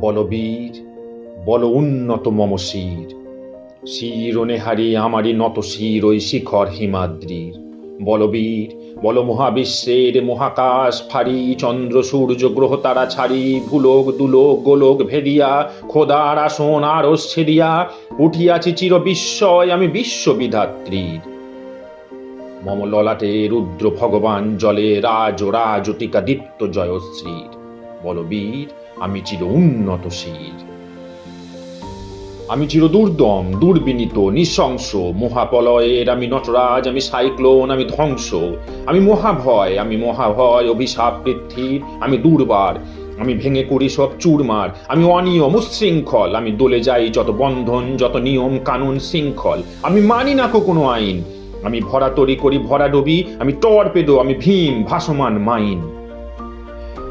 বলবীর, বল উন্নত মম শির। শিরনেহারি আমারই নত শির ওই শিখর হিমাদ্রির। বলবীর, বল মহাবিশ্বের মহাকাশ ফাড়ি চন্দ্র, সূর্য, গ্রহ, তারা ছাড়ি, ভুলোক, দুলোক, গোলোক ভেদিয়া, খোদার আসন আর ছেদিয়া উঠিয়াছি চির বিস্ময় আমি বিশ্ববিধাত্রীর। মম ললাটে রুদ্র ভগবান জলে রাজ রাজটিকা দীপ্ত জয়শ্রীর। বলবীর আমি চির উন্নত শির আমি চির দুর্দম, দুর্বিনীত, নৃশংস, মহাপলয়ের আমি নটরাজ, আমি সাইক্লোন, আমি ধ্বংস। আমি মহাভয় আমি মহাভয় অভিশাপ পৃথ্বীর, আমি দুর্বার। আমি ভেঙে করি সব চুরমার, আমি অনিয়ম উচ্ছৃঙ্খল আমি দোলে যাই যত বন্ধন, যত নিয়ম, কানুন, শৃঙ্খল। আমি মানি না কোনো আইন। আমি ভরা তরি করি ভরা ডবি, আমি টর্পেদো আমি ভীম, ভাসমান মাইন।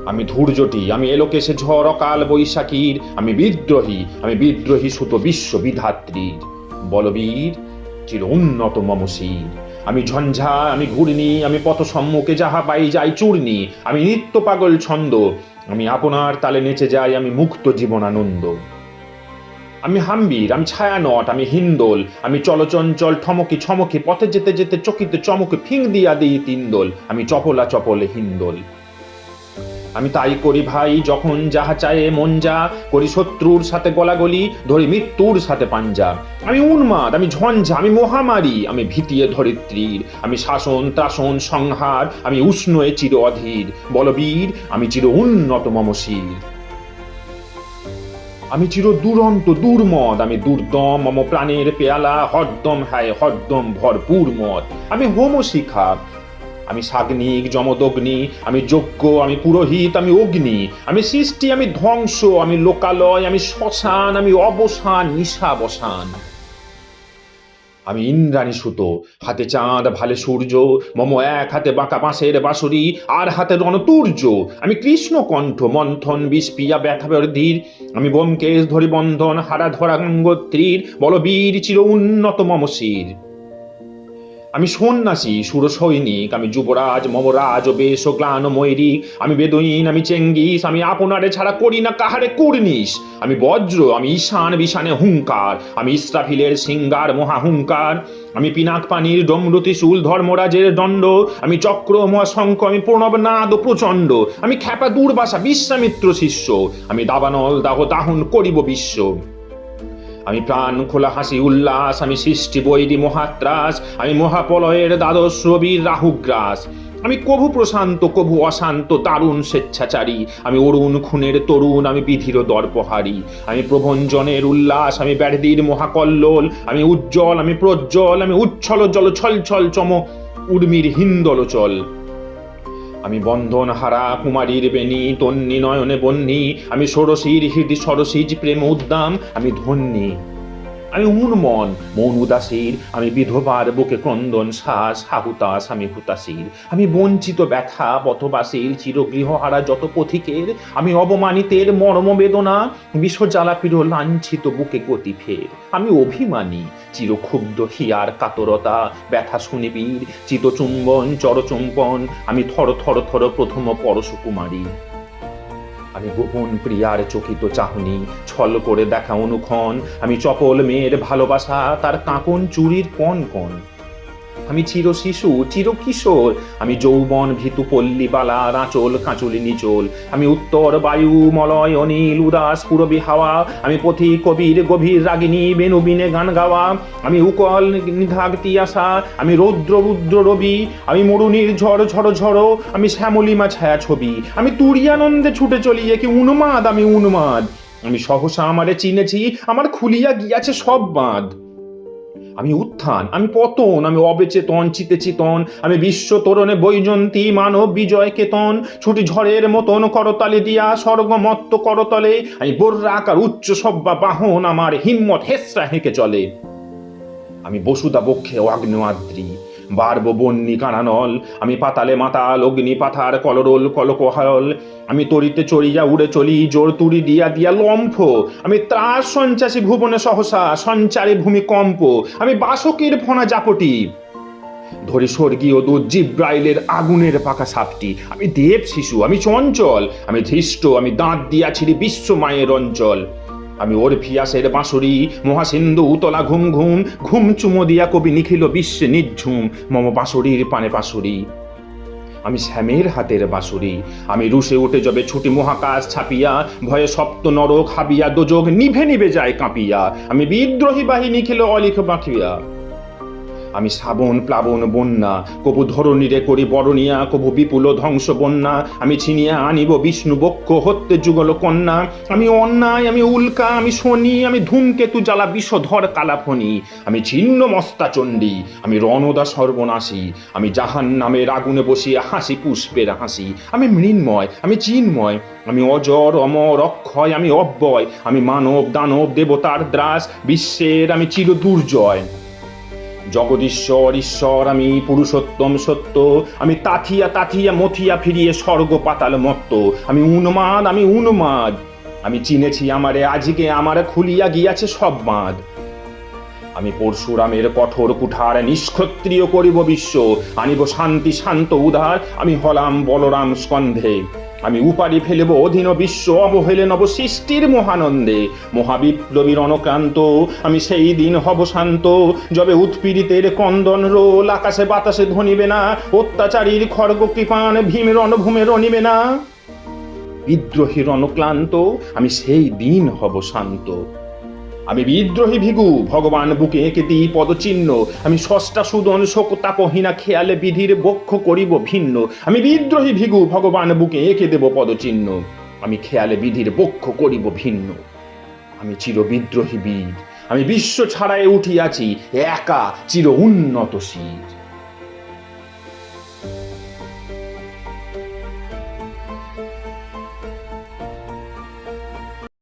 আমি ধূর্যটি আমি এলোকেশে ঝড় অকাল বৈশাখীর, আমি বিদ্রোহী আমি বিদ্রোহী সুত বিশ্ববিধাত্রীর বলবীর, চির উন্নত মমশির আমি ঝঞ্ঝা, আমি ঘূর্ণি, আমি পথ সম্মুখে যাহা পাই যাই চূর্ণি, আমি নিত্য পাগল ছন্দ, আমি আপনার তালে নেচে যাই আমি মুক্ত জীবনানন্দ। আমি হাম্বির, আমি ছায়ানট, আমি হিন্দোল, আমি চলচঞ্চল ঠমকি ছমকি, পথে যেতে যেতে চকিতে চমকে ফিং দিয়া দিই তিনদোল আমি চপলা চপলে হিন্দোল। আমি তাই করি ভাই, যখন যাহা চায়ে মন যা। করি শত্রুর সাথে গলাগলি, ধরি মৃত্যুর সাথে পাঞ্জা। আমি উন্মাদ, আমি ঝঞ্ঝা, আমি মহামারী, আমি ভীতিয়ে ধরিত্রীর। আমি শাসন, ত্রাসন, সংহার, আমি উষ্ণ এ চির অধীর। বলবীর, আমি চির উন্নত মমশির আমি চির দুরন্ত, দুর্মদ, আমি দুর্দম, মম প্রাণের পেয়ালা, হরদম হায়, হরদম ভরপুর মদ। আমি হোম শিখা আমি সাগ্নিক যমদগ্নি, আমি যজ্ঞ, আমি পুরোহিত, আমি অগ্নি, আমি সৃষ্টি, আমি ধ্বংস, আমি লোকালয়, আমি শ্মশান, আমি অবসান, নিশাবসান। আমি ইন্দ্রাণী সুত, হাতে চাঁদ, ভালে সূর্য, মম এক হাতে বাঁকা বাঁশের বাঁশুরি, আর হাতে রণতুর্য। আমি কৃষ্ণকণ্ঠ, মন্থন, বিষপিয়া ব্যথা ধীর আমি বোমকেশ ধরি বন্ধন হারা ধরা গঙ্গোত্রীর বলবীর চির উন্নত মমশির আমি সন্ন্যাসী সুর সৈনিক আমি যুবরাজ, মমরাজ, বেশ গ্লান ময়ূরিক আমি বেদইন, আমি চেঙ্গিস, আমি আপনারে ছাড়া করি না কাহারে কুর্নিশ। আমি বজ্র, আমি ঈশান বিশানে হুঙ্কার, আমি ইস্রাফিলের সিঙ্গার মহাহুঙ্কার আমি পিনাক পানির ডমরুতি শুল ধর্মরাজের দণ্ড। আমি চক্র, মহাশঙ্খ, আমি প্রণবনাদ ও প্রচণ্ড। আমি খ্যাপা দুর্বাসা বিশ্বামিত্র শিষ্য। আমি দাবানল দাহ দাহন করিব বিশ্ব। আমি প্রাণ খোলা হাসি উল্লাস, আমি সৃষ্টি বৈরি মহাত্রাস, আমি মহাপলয়ের দ্বাদশ রবির রাহুগ্রাস। আমি কভু প্রশান্ত, কভু অশান্ত দারুণ স্বেচ্ছাচারী। আমি অরুণ খুনের তরুণ, আমি বিধির দর্পহারী। আমি প্রভঞ্জনের উল্লাস, আমি ব্যাধির মহাকল্লোল। আমি উজ্জ্বল, আমি প্রজ্জ্বল, আমি উচ্ছল জল ছল ছল চম উর্মির হিন্দল চল। আমি বন্ধন হারা কুমারীর বেণী, তন্নি নয়নে বন্নি, আমি ষোড়শীর হৃদি সরসীজ প্রেম উদ্দাম, আমি ধন্যী। আমি উন্মন মন উদাসীর আমি বিধবার বুকে ক্রন্দন শ্বাস হাহুতাস আমি হুতাসীর আমি বঞ্চিত, ব্যথা পথবাসীর চিরগৃহহারা যত পথিকের, আমি অবমানিতের মর্ম বেদনা, বিশ্বজ্বালা পিড় লাঞ্ছিত বুকে গতি ফের। আমি অভিমানী, চিরক্ষুব্ধ হিয়ার কাতরতা, ব্যথা শুনিবীর চিতচুম্বন, চরচুম্বন, আমি থর থর থর প্রথম পরশকুমারী। আমি গোপন প্রিয়ার চকিত চাহনি, ছল করে দেখা অনুক্ষণ। আমি চপল মেয়ের ভালোবাসা, তার কাঁকন চুরির কন কন আমি চির শিশু, চির কিশোর। আমি যৌবন ভীতু পল্লী বালা, রাঁচল, কাঁচুলি, নিচল। আমি উত্তর বায়ু, মলয়, অনিল, উদাস, পুরবী হাওয়া। আমি পথি, কবির, গভীর রাগিনী বেনুবিনে গান গাওয়া। আমি উকল, নিধাগ, তিয়াসা। আমি রৌদ্র, রুদ্র রবি। আমি মরুনির ঝড় ঝড় ঝড় আমি শ্যামলিমা ছায়া ছবি। আমি তুরিয়ানন্দে ছুটে চলি কি উন্মাদ, আমি উন্মাদ। আমি সহসা আমারে চিনেছি, আমার খুলিয়া গিয়াছে সব বাঁধ। আমি উত্থান, আমি পতন, আমি অবেচেতন চিতে চিতন আমি বিশ্ব তোরণে বৈজন্তী মানব বিজয় কেতন ছুটি ঝড়ের মতন করতালি দিয়া, স্বর্গমত্ত করতলে আমি বর্রাক আর উচ্চ সব্বা বাহন, আমার হিম্মত হেসরা হেঁকে চলে। আমি বসুদা বক্ষে অগ্নিমাদ্রি বারব বন্যি কানানল আমি পাতালে মাতাল, অগ্নি পাথার, কলরোল, কলকোহাল আমি তরিতে চড়িয়া উড়ে চলি, জোর তুড়ি দিয়া দিয়া লম্ফ। আমি ত্রাস সঞ্চাসী ভুবনে সহসা, সঞ্চারে ভূমিকম্প আমি বাসকের ফোনা জাপটি। ধরি স্বর্গীয় দূত জিব্রাইলের আগুনের পাকা সাপটি। আমি দেব শিশু, আমি চঞ্চল। আমি ধৃষ্ট, আমি দাঁত দিয়াছিলি বিশ্ব মায়ের অঞ্চল। আমি ওর ফিয়াসের বাঁশুরি, মহাসিন্ধু, উতলা ঘুম ঘুম ঘুম চুমো দিয়া কবি নিখিল বিশ্বে নিঝুম মম বাঁশুরির পানে বাঁশুরি। আমি শ্যামের হাতের বাঁশুরি। আমি রুশে উঠে যাবে ছুটি মহাকাশ ছাপিয়া, ভয়ে সপ্ত নরক হাবিয়া, দোজগ নিভে নিভে যায় কাঁপিয়া। আমি বিদ্রোহী বাহিনী খেলে অলিখ বাঁকিয়া। আমি শ্রাবণ, প্লাবন, বন্যা, কবু ধরণীরে করি বরণিয়া, কবু বিপুল ধ্বংস বন্যা, আমি ছিনিয়া আনিব বিষ্ণু বক্ষ, হত্যে যুগল কন্যা, আমি অন্যায়, আমি উল্কা, আমি শনি, আমি ধূমকেতু জ্বালা বিষধর কালাফনি আমি ছিন্ন মস্তা চণ্ডী আমি রণদা সর্বনাশী, আমি জাহান নামের আগুনে বসিয়া হাসি, পুষ্পের হাসি, আমি মৃন্ময়, আমি চিন্ময়, আমি অজর, অমর, অক্ষয়, আমি অব্যয়, আমি মানব, দানব, দেবতার দ্রাস, বিশ্বের আমি চির দুর্জয় জগদীশ্বর, ঈশ্বর, আমি পুরুষোত্তম সত্য। আমি তাথিয়া তাথিয়া, মথিয়া ফিরিয়ে স্বর্গ পাতাল মত্ত। আমি উন্মাদ আমি উন্মাদ। আমি চিনেছি আমারে, আজকে আমারে খুলিয়া গিয়াছে সব মাদ আমি পরশুরামের কঠোর কুঠার নিষ্ক্ষত্রিয় করিব বিশ্ব। আনিব শান্তি, শান্ত উদার। আমি হলাম বলরাম স্কন্ধে। আমি উপারি ফেলব অধীন বিশ্ব অবহেলে নব সৃষ্টির মহানন্দে। মহাবিপ্লবীর অনক্রান্ত, আমি সেই দিন হব শান্ত। যবে উৎপীড়িতের কন্দন রোল, আকাশে বাতাসে ধনিবে না। অত্যাচারীর খড়গ কৃপান, ভীম রণভূমে রণিবে না। বিদ্রোহীর অনক্লান্ত, আমি সেই দিন হব শান্ত। আমি বিদ্রোহী ভিগু, ভগবান বুকে এঁকে দিই পদচিহ্ন। আমি ষষ্ঠা সুদন শোকতাপহীনা খেয়ালে বিধির বক্ষ করিব ভিন্ন। আমি বিদ্রোহী ভিগু, ভগবান বুকে এঁকে দেব পদচিহ্ন। আমি খেয়ালে বিধির বক্ষ করিব ভিন্ন। আমি চির বিদ্রোহী বীর। আমি বিশ্ব ছাড়াই উঠিয়াছি, একা চির উন্নত শির।